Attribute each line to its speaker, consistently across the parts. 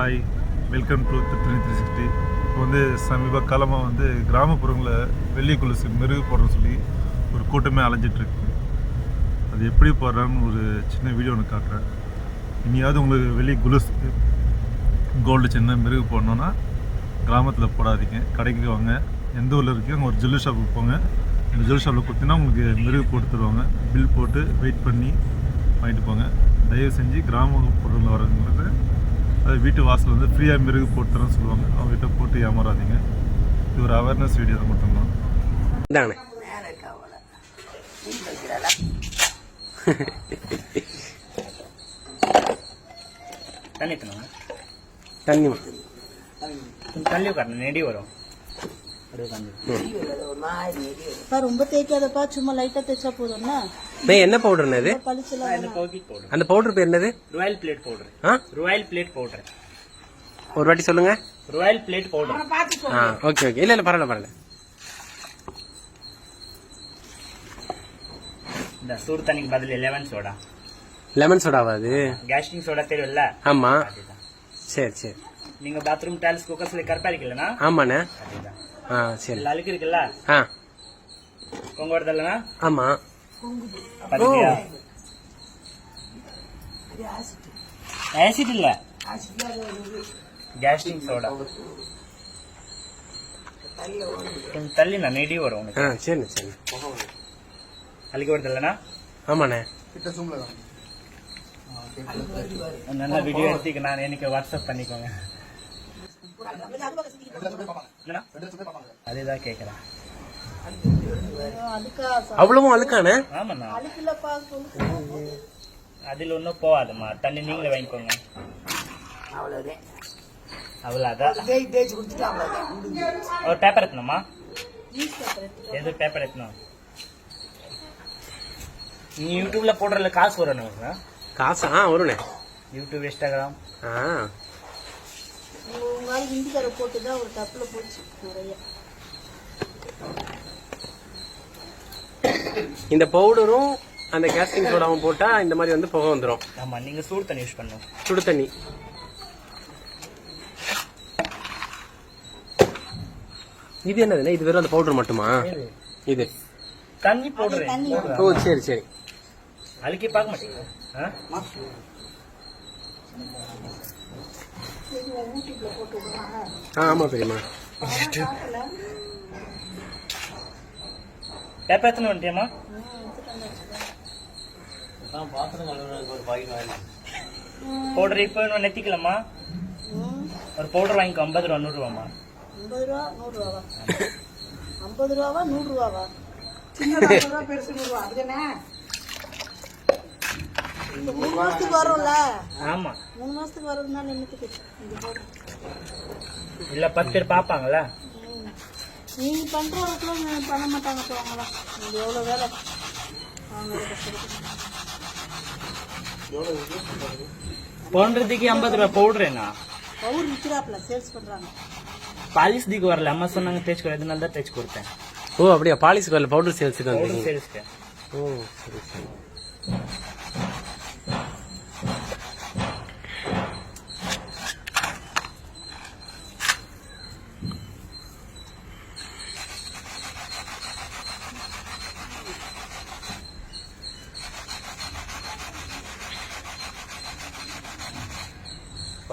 Speaker 1: Hi welcome to three three sixty இப்போ வந்து சமீப காலமாக வந்து கிராமப்புறங்களில் வெள்ளி கொலுசு மெருகு போடுறோன்னு சொல்லி ஒரு கூட்டமே அலைஞ்சிட்ருக்கு. அது எப்படி போடுறான்னு ஒரு சின்ன வீடியோ ஒன்று காட்டுறேன். இனியாவது உங்களுக்கு வெள்ளி குலுசுக்கு கோல்டு சின்ன மெருகு போடணுன்னா கிராமத்தில் போடாதீங்க. கடைக்கு வாங்க. எந்த ஊரில் இருக்கீங்க அங்கே ஒரு ஜுவல்லரி ஷாப்புக்கு போங்க. அந்த ஜுவல்லரி ஷாப்பில் கொடுத்தீங்கன்னா உங்களுக்கு மெருகு போட்டு தருவாங்க. பில் போட்டு வெயிட் பண்ணி வாங்கிட்டு போங்க. தயவு செஞ்சு கிராமப்புறங்களில் வரவங்களுக்கு அது வீட்டு வாசல் வந்து ஃப்ரீயாக மெருகு போட்டு தரேன்னு சொல்லுவாங்க. அவங்ககிட்ட போட்டு ஏமாறாதீங்க. இது ஒரு அவேர்னஸ் வீடியோ தான் மட்டும்தான்.
Speaker 2: தண்ணி தண்ணா உட்காரணும் நெடி வரும்.
Speaker 3: ரொம்ப தேய்க்காதப்பா சும்மா லைட்டா தேய்ச்சா போதும்னா
Speaker 4: என்ன இது?
Speaker 2: பவுடர்
Speaker 4: அந்த பவுடர் பேர் என்னது?
Speaker 2: Royal Blade powder Royal Blade powder
Speaker 4: ஒரு வாட்டி சொல்லுங்க.
Speaker 2: ராயல் பிளேட் பவுடர்
Speaker 4: ஆ ஓகே ஓகே இல்லை இல்லை பரவாயில்ல பரவாயில்ல.
Speaker 2: இந்த சூடு தண்ணிக்கு பதில் லெமன் சோடா
Speaker 4: லெமன் சோடாவா அது?
Speaker 2: கேஸ்டிங் சோடா தெரியும்ல?
Speaker 4: ஆமா. சரி சரி.
Speaker 2: நீங்க பாத்ரூம் டைல்ஸ் குக்கர்ஸ்ல கருப்பா இருக்குல்லனா
Speaker 4: ஆமாண்ணே.
Speaker 2: அதுதான்.
Speaker 4: ஆ சரி.
Speaker 2: அழுக்கு இருக்குல்ல
Speaker 4: ஆ.
Speaker 2: பொங்க வருதல்லனா
Speaker 4: ஆமா
Speaker 2: ஆசிட் இல்ல. கேஸ்டிங் சோடா கொஞ்சம் தள்ளி நான் நெடி வரும் உனக்கு
Speaker 4: ஆ சரிண்ணே சரிண்ணே.
Speaker 2: அழுக்கு வருதல்லனா
Speaker 4: ஆமாண்ணே
Speaker 2: நல்ல வீடியோ எடுத்துக்க நான் எனக்கு வாட்ஸ்அப் பண்ணிக்கோங்க? அதேதான்
Speaker 3: அதுக்கா
Speaker 4: அவ்வளவும்
Speaker 3: கொலுசு
Speaker 2: அதில் ஒன்றும் போகாதும்மா. தண்ணி நீங்களே வாங்கிக்கோங்க. அவ்வளோதான் ஒரு பேப்பர் எத்தணுமா எது பேப்பர் எத்தணும் நீ யூடியூப்ல போடுறதுல காசு வரும் நமக்கு
Speaker 4: காசா? ஆ வருண்ணே
Speaker 2: யூடியூப் இன்ஸ்டாகிராம்
Speaker 4: ஆ.
Speaker 3: உங்க ஆள் ஹிந்திக்கார போட்டுதான் ஒரு தப்புல போச்சு நிறைய.
Speaker 4: இந்த பவுடரும் அந்த கேஸ்டிங் சோடாவும் போட்டா இந்த மாதிரி வந்து புகை வந்துடும்
Speaker 2: ஆமா நீங்க சூடு தண்ணி யூஸ் பண்ணும்
Speaker 4: சுடு தண்ணி. இது என்னதுண்ணே? இது வெறும் அந்த பவுடர் மட்டுமா? இது.
Speaker 2: தண்ணி போடுறேன்
Speaker 4: ஓ சரி சரி.
Speaker 2: அழுக்கி பார்க்க மாட்டீங்க ஆ?
Speaker 4: ஆ ஆமா பெரியம்மா.
Speaker 2: பேப்பர் எத்தனை பவுடர் இப்போ இன்னும் நெத்திக்கலாமா ஒரு பவுடர் வாங்கிக்கோ ஐம்பது ரூபா நூறு ரூபாமா
Speaker 3: ஐம்பது ரூபா நூறு ரூபாவா? ஐம்பது ரூபாவா நூறு ரூபாவா? இந்த மூணு மாசத்துக்கு வரும்ல?
Speaker 2: ஆமா.
Speaker 3: மூணு மாசத்துக்கு வரும்னால என்னத்துக்கு.
Speaker 2: இல்ல பத்து பேர் பாப்பாங்களா
Speaker 3: ம். நீ பண்ற ஒர்க்லாம் பண்ண மாட்டாங்க போவாங்களாம் இது எவ்வளவு வேலை? அவங்க
Speaker 2: போன்றதுக்கு ஐம்பது ரூபா பவுடரேண்ணா
Speaker 3: பவுர் விற்கிறாப்ல சேல்ஸ் பண்றாங்க.
Speaker 2: பாலிஸ் திக்கு வரல. அம்மா சொன்னாங்க தேய்ச்சி கொடு. இதனால தான் தேய்ச்சி கொடுத்தேன்.
Speaker 4: ஓ அப்படியா? பாலிஸ் வரல. பவுடர் சேல்ஸுக்கு
Speaker 2: பவுடர்
Speaker 4: வந்தீங்க
Speaker 2: சேல்ஸ்க்கு
Speaker 4: ஓ சரி சரி.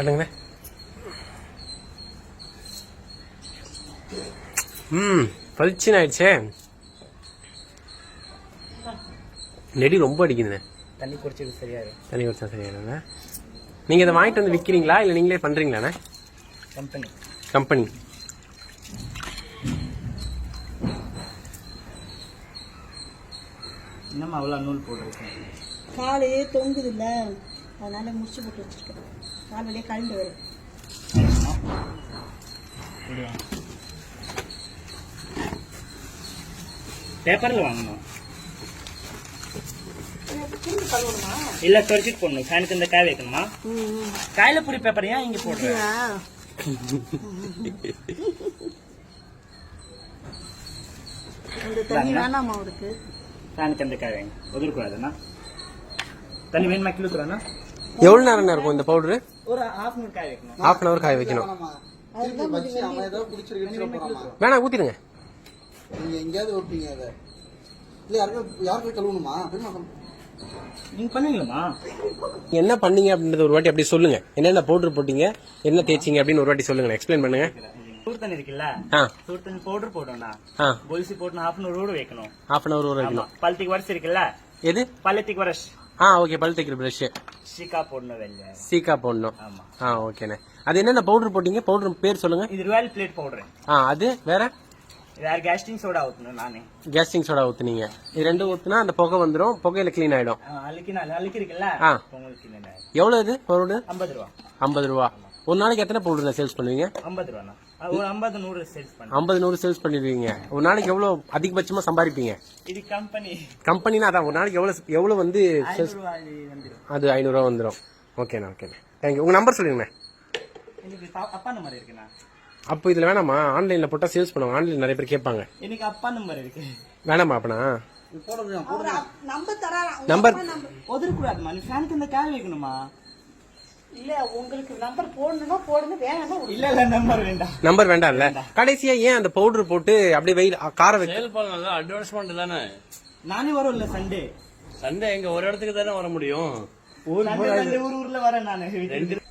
Speaker 4: காட்டுங்களே ம் பளிச்சுன்னு ஆயிடுச்சே நெடி ரொம்ப அடிக்குதுண்ணே.
Speaker 2: தண்ணி குடிச்சது சரியாயிரும்.
Speaker 4: தண்ணி குடிச்சா சரியானண்ணே நீங்கள் இதை வாங்கிட்டு வந்து விற்கிறீங்களா இல்லை நீங்களே பண்ணுறீங்களாண்ணே
Speaker 2: கம்பெனி.
Speaker 4: கம்பெனி.
Speaker 2: இன்னும் அவ்வளோ நூல் போட்டிருக்கேன்.
Speaker 3: காலையே தொங்குதுல்ல. அதனால முடிச்சு போட்டு வச்சிருக்கேன். கால் வழியாக கழண்டு வரும்.
Speaker 2: பேப்பரில் வாங்கணும். இல்ல துவைச்சிட்டு போடணும். ஃபேனுக்கு இந்த காய வைக்கணுமா? காயில புரி பேப்பர் ஏன் இங்க போடுற?
Speaker 3: இந்த தண்ணி வேணாமா அவருக்கு?
Speaker 2: ஃபேனுக்கு இந்த காய வைங்க. ஒதுக்கூடாதுண்ணா தண்ணி வேணுமா? கிலோக்குறாண்ணா
Speaker 4: எவ்வளவு நேரம் இருக்கும் இந்த பவுடரு?
Speaker 2: ஒரு ஹாஃப் மினிட் காய வைக்கணும்.
Speaker 4: ஹாஃப் அன் அவர் காய வைக்கணும். வேணா ஊத்திடுங்க.
Speaker 5: நீங்க எங்கேயாவது வைப்பீங்க அதை. இல்ல யாருக்கும் யாருக்கும் கழுவணுமா? அப்படின்னு
Speaker 2: நீங்க பண்ணுவீங்களா
Speaker 4: என்ன பண்ணீங்க அப்படின்றத ஒரு வாட்டி அப்படியே சொல்லுங்க. என்னென்ன பவுடர் போட்டீங்க? என்ன தேய்ச்சிங்க அப்படின்னு ஒரு வாட்டி சொல்லுங்க எக்ஸ்பிளைன் பண்ணுங்க.
Speaker 2: சூடு தண்ணி இருக்குல்ல?
Speaker 4: ஆ.
Speaker 2: சூடு தண்ணி பவுடர் போடணும்ண்ணா.
Speaker 4: ஆ.
Speaker 2: கொலுசி போட்டு ஹாஃப் அன் அவர் ஊற வைக்கணும்.
Speaker 4: ஹாஃப் அன் அவர் ஊற வைக்கணும்.
Speaker 2: பழுத்திக்கு வருஷம் இருக்குல்ல?
Speaker 4: எது?
Speaker 2: பழுத்திக்கு வருஷ்
Speaker 4: ஆ ஓகே பல் தைக்கிற ப்ரஷ்
Speaker 2: சீக்கா போடணும் வெளில
Speaker 4: சீக்கா போடணும்
Speaker 2: ஆமா.
Speaker 4: ஆ ஓகேண்ணே அது என்னென்ன பவுடர் போட்டீங்க? பவுடர் பேர் சொல்லுங்க.
Speaker 2: இது ராயல் பிளேட் பவுடர்
Speaker 4: ஆ அது வேற?
Speaker 2: வேற கேஸ்டிங் சோடா ஊத்தணும் நானே.
Speaker 4: கேஸ்டிங் சோடா ஊத்துனீங்க. இது ரெண்டும் ஊத்துனா அந்த புகை வந்துடும் புகையில க்ளீன் ஆயிடும்.
Speaker 2: அழுக்கி நாள் அழுக்கி இருக்குல்ல
Speaker 4: ஆ.
Speaker 2: உங்களுக்கு
Speaker 4: எவ்வளவு இது பவுடர்
Speaker 2: ஐம்பது ரூபா.
Speaker 4: ஐம்பது ரூபா. ஒரு நாளைக்கு எத்தனை பவுடர் சேல்ஸ் பண்ணுவீங்க?
Speaker 2: ஐம்பது அது ஒரு ஐம்பது நூறு சேல்ஸ் பண்ண
Speaker 4: ஐம்பது நூறு சேல்ஸ் பண்ணிடுவீங்க. ஒரு நாளைக்கு எவ்வளவு அதிகபட்சமா சம்பாதிப்பீங்க?
Speaker 2: இது கம்பெனி
Speaker 4: கம்பெனினா அதான் ஒரு நாளைக்கு எவ்வளவு எவ்வளவு வந்து சேல்ஸ்
Speaker 2: ரூபா
Speaker 4: அது ஐநூறுரூவா வந்துடும் ஓகேண்ணா ஓகேண்ணா தேங்க்யூ உங்கள் நம்பர் சொல்லுங்கண்ணே
Speaker 2: அப்பா நம்பர் இருக்குண்ணா.
Speaker 4: அப்போ இதில் வேணாமா? ஆன்லைனில் போட்டால் சேல்ஸ் பண்ணுவாங்க. ஆன்லைன் நிறைய பேர் கேட்பாங்க.
Speaker 2: எனக்கு அப்பா நம்பர் இருக்கு.
Speaker 4: வேணாமா அப்பனா?
Speaker 3: நம்பர்
Speaker 4: நம்பர்
Speaker 2: ஒதுக்கூடாதுமா நீ ஃபேனுக்கு இந்த காய வைக்கணுமா
Speaker 3: இல்ல உங்களுக்கு நம்பர் போடணும்னா போடுங்க வேணாம்னா விடுங்க.
Speaker 2: இல்ல இல்ல நம்பர் வேண்டாம்.
Speaker 4: நம்பர் வேண்டாம்ல? கடைசியா ஏன் அந்த பவுடர் போட்டு அப்படியே வெயில் கார வைக்க
Speaker 6: சேல் பண்ணலாம் அட்வான்ஸ்மெண்ட் தானே?
Speaker 2: நானே வரும்ல சண்டே
Speaker 6: சண்டே எங்க ஒரு இடத்துக்கு தானே வர முடியும்?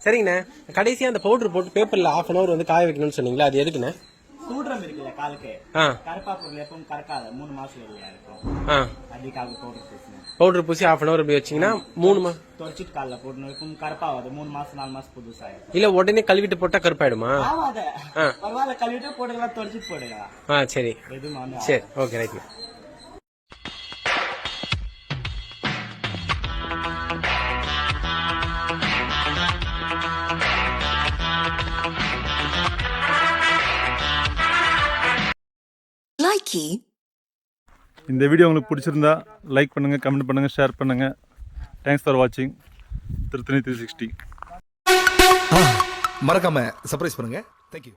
Speaker 4: சரிங்கண்ணே. கடைசியா அந்த பவுடர் போட்டு பேப்பர்ல ஹாஃப் அன் அவர் வந்து காய வைக்கணும்னு சொன்னீங்களா? அது எதுக்குண்ணே?
Speaker 2: சூடுறம் இருக்குல்ல காலுக்கு.
Speaker 4: ஆ.
Speaker 2: கருப்பா பொருள் எப்பவும் கறக்காத மூணு மாசம் இருக்கும்.
Speaker 4: ஆ.
Speaker 2: அதுக்காக பவுடர் பேசுனேன்
Speaker 4: பவுடர் பூசி ஹாஃப் அன் அவர் அப்படி வச்சீங்கன்னா மூணு மா
Speaker 2: துவைச்சிட்டு காலில் போடணும். எப்பவும் கருப்பாகாது. மூணு மாசம் நாலு மாசம் புதுசாயிரும்
Speaker 4: இல்ல உடனே கழுவிட்டு போட்டா கருப்பாயிடுமா.
Speaker 2: பரவாயில்ல கழுவிட்டு போடுங்களா துவைச்சிட்டு போடுங்க.
Speaker 4: ஆ சரி. சரி ஓகே ரைட்ண்ணே
Speaker 7: Likey.
Speaker 1: இந்த வீடியோ உங்களுக்கு பிடிச்சிருந்தா லைக் பண்ணுங்கள் கமெண்ட் பண்ணுங்கள் ஷேர் பண்ணுங்கள் தேங்க்ஸ் ஃபார் வாட்சிங் திருத்தணி த்ரீ சிக்ஸ்டி
Speaker 8: மறக்காமல் சர்ப்ரைஸ் பண்ணுங்கள் தேங்க்யூ